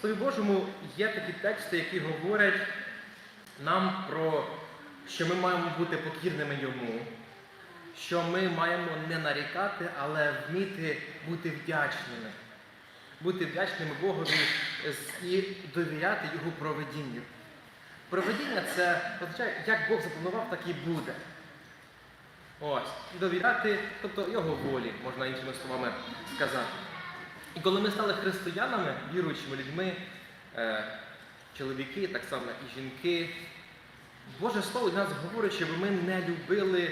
Слові Божому є такі тексти, які говорять нам про що ми маємо бути покірними йому, що ми маємо не нарікати, але вміти бути вдячними, бути вдячними Богові і довіряти Його проведінню. Проведіння це означає, як Бог запланував, так і буде. Ось, довіряти, тобто його волі, можна іншими словами сказати. І коли ми стали християнами, віруючими людьми, е, чоловіки, так само і жінки, Боже Слово для нас говорить, щоб ми не любили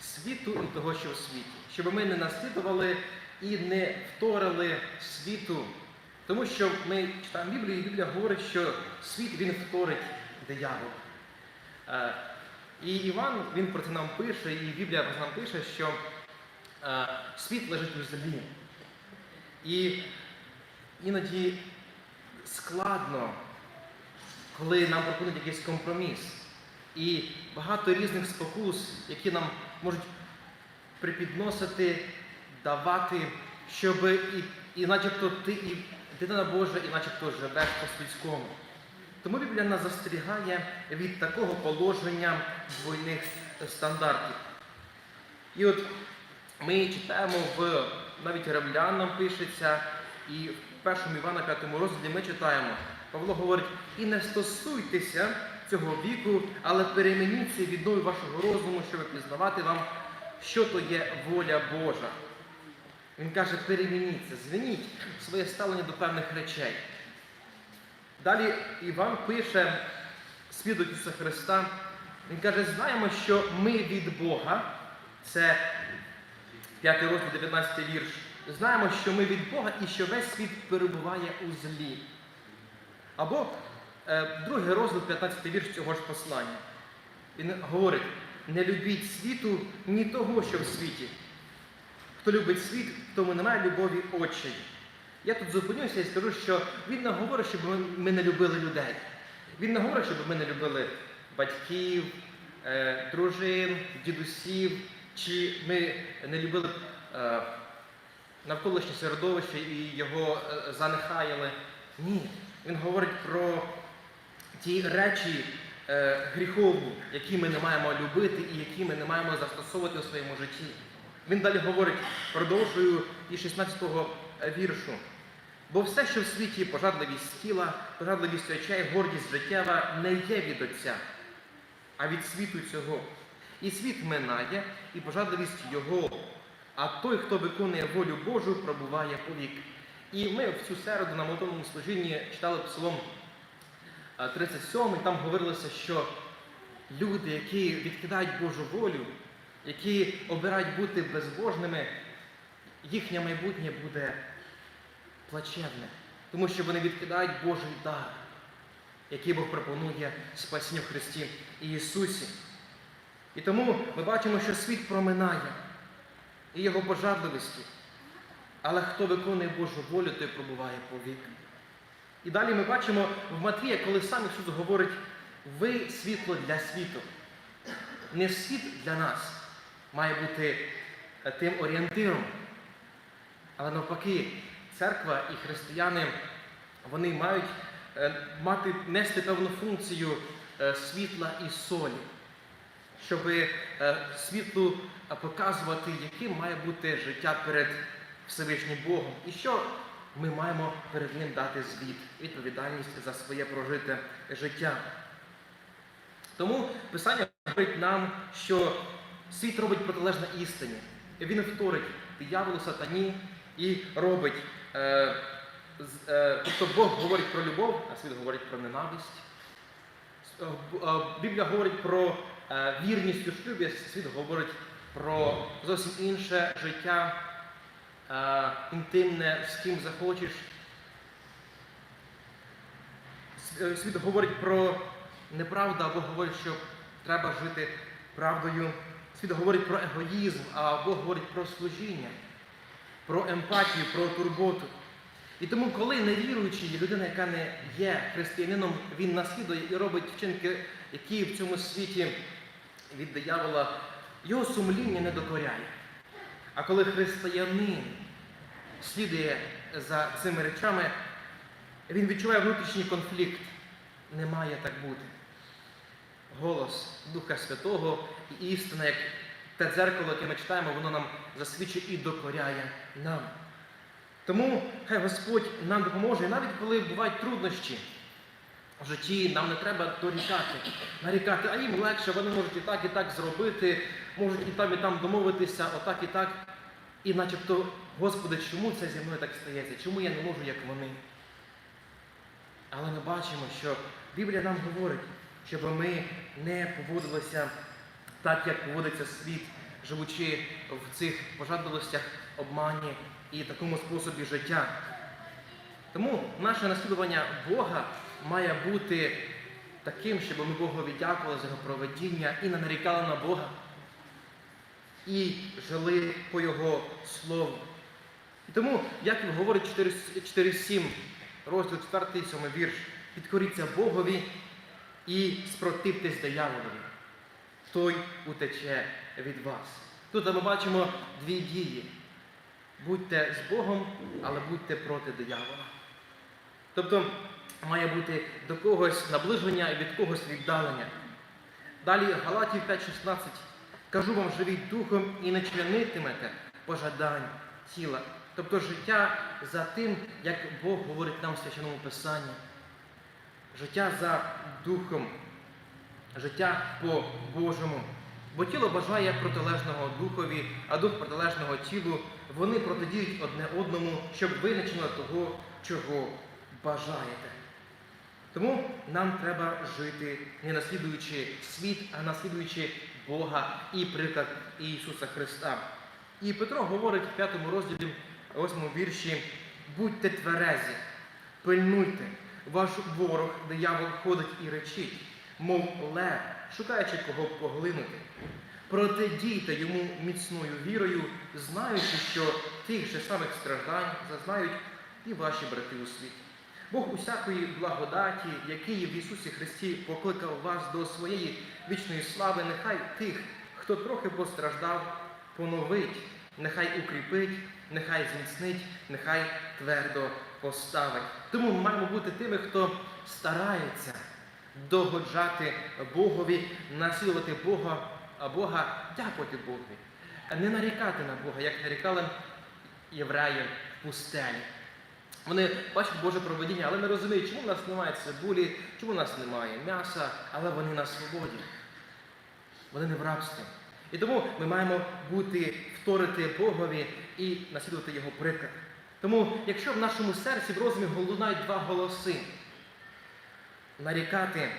світу і того, що в світі, щоб ми не наслідували і не вторили світу. Тому що ми читаємо Біблію, і Біблія говорить, що світ він вторить диявол. Е, І Іван він про це нам пише, і Біблія про це нам пише, що е, світ лежить у землі. І іноді складно, коли нам пропонують якийсь компроміс. І багато різних спокус, які нам можуть припідносити, давати, щоб і, і начебто ти і дитина Божа, і начебто живеш по-світському. Тому Біблія нас застерігає від такого положення двойних стандартів. І от ми читаємо в навіть Римлянам пишеться, і в першому Івана 5 розділі ми читаємо. Павло говорить: і не стосуйтеся цього віку, але перемініться відною вашого розуму, щоб пізнавати вам, що то є воля Божа. Він каже, перемініться, змініть своє ставлення до певних речей. Далі Іван пише свідок Ісуса Христа. Він каже, знаємо, що ми від Бога, це 5 розділ, 19 вірш. Знаємо, що ми від Бога і що весь світ перебуває у злі. Або е, другий розділ, 15 вірш цього ж послання. Він говорить: не любіть світу, ні того, що в світі. Хто любить світ, тому немає любові очей. Я тут зупинюся і скажу, що він не говорить, щоб ми не любили людей. Він не говорить, щоб ми не любили батьків, е, дружин, дідусів, чи ми не любили е, навколишнє середовище і його е, занехаяли. Ні. Він говорить про ті речі е, гріховні, які ми не маємо любити і які ми не маємо застосовувати у своєму житті. Він далі говорить, продовжую і 16-го віршу. Бо все, що в світі пожадливість тіла, пожадливість очей, гордість життєва, не є від Отця, а від світу цього. І світ минає, і пожадливість його. А той, хто виконує волю Божу, пробуває повік. І ми в цю середу на молитовному служінні читали Псалом е, 37, там говорилося, що люди, які відкидають Божу волю, які обирають бути безбожними, їхнє майбутнє буде плачевне, тому що вони відкидають Божий дар, який Бог пропонує спасінню в Христі Ісусі. І тому ми бачимо, що світ проминає і його пожадливості. Але хто виконує Божу волю, той пробуває повік. І далі ми бачимо в Матвія, коли сам Ісус говорить, ви світло для світу. Не світ для нас має бути е, тим орієнтиром. Але навпаки, церква і християни вони мають е, мати нести певну функцію е, світла і солі, щоб світлу е, показувати, яким має бути життя перед Всевишнім Богом, і що ми маємо перед Ним дати звіт, відповідальність за своє прожите життя. Тому Писання говорить нам, що світ робить протилежне істині. Він вторить дияволу, сатані і робить. Е, е, тобто Бог говорить про любов, а світ говорить про ненависть. Е, е, Біблія говорить про е, вірність у шлюбі, світ говорить про зовсім інше життя, е, інтимне, з ким захочеш. Е, Світ говорить про неправду, або говорить, що треба жити правдою. Світ говорить про егоїзм, а Бог говорить про служіння, про емпатію, про турботу. І тому, коли невіруючий, людина, яка не є християнином, він наслідує і робить вчинки, які в цьому світі від диявола, його сумління не докоряє. А коли християнин слідує за цими речами, Він відчуває внутрішній конфлікт. Не має так бути. Голос Духа Святого і істина, як те дзеркало, яке ми читаємо, воно нам засвідчує і докоряє нам. Тому хай Господь нам допоможе, і навіть коли бувають труднощі в житті, нам не треба дорікати, нарікати, а їм легше, вони можуть і так, і так зробити, можуть і там, і там домовитися, отак і так. І начебто, Господи, чому це зі мною так стається? Чому я не можу, як вони? Але ми бачимо, що Біблія нам говорить, щоб ми не поводилися так, як поводиться світ, живучи в цих пожадливостях, обмані і такому способі життя. Тому наше наслідування Бога має бути таким, щоб ми Богові дякували за його проведіння і не нарікали на Бога, і жили по Його Слову. І тому, як він говорить 4.7, розділ 4, 7 вірш, підкоріться Богові і спротивтесь дияволові. Той утече від вас. Тут ми бачимо дві дії. Будьте з Богом, але будьте проти диявола. Тобто має бути до когось наближення і від когось віддалення. Далі Галатів 5.16. Кажу вам, живіть духом і не чинитимете пожадань тіла. Тобто життя за тим, як Бог говорить нам в священному Писанні. Життя за духом, життя по Божому. Бо тіло бажає протилежного духові, а дух протилежного тілу, вони протидіють одне одному, щоб ви того, чого бажаєте. Тому нам треба жити, не наслідуючи світ, а наслідуючи Бога і приклад Ісуса Христа. І Петро говорить в п'ятому розділі, восьмому вірші, будьте тверезі, пильнуйте, ваш ворог, диявол, ходить і речить, мов лев, шукаючи кого поглинути. Протидійте йому міцною вірою, знаючи, що тих же самих страждань зазнають і ваші брати у світі. Бог усякої благодаті, який в Ісусі Христі покликав вас до своєї вічної слави, нехай тих, хто трохи постраждав, поновить, нехай укріпить, нехай зміцнить, нехай твердо поставить. Тому ми маємо бути тими, хто старається догоджати Богові, наслідувати Бога, а Бога дякувати а не нарікати на Бога, як нарікали євреї в пустелі. Вони бачать Боже проведіння, але не розуміють, чому в нас немає цибулі, чому в нас немає м'яса, але вони на свободі. Вони не в рабстві. І тому ми маємо бути, вторити Богові і наслідувати Його приклад. Тому, якщо в нашому серці в розумі лунають два голоси, нарікати,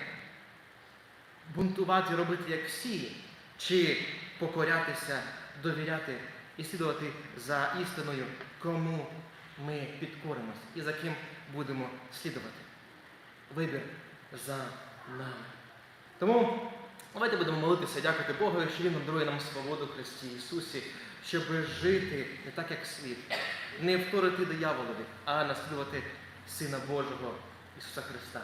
бунтувати, робити як всі, чи покорятися, довіряти і слідувати за істиною, кому ми підкоримось і за ким будемо слідувати. Вибір за нами. Тому давайте будемо молитися, дякувати Богу, що Він дарує нам свободу Христі Ісусі, щоб жити не так, як світ, не вторити дияволові, а наслідувати Сина Божого Ісуса Христа.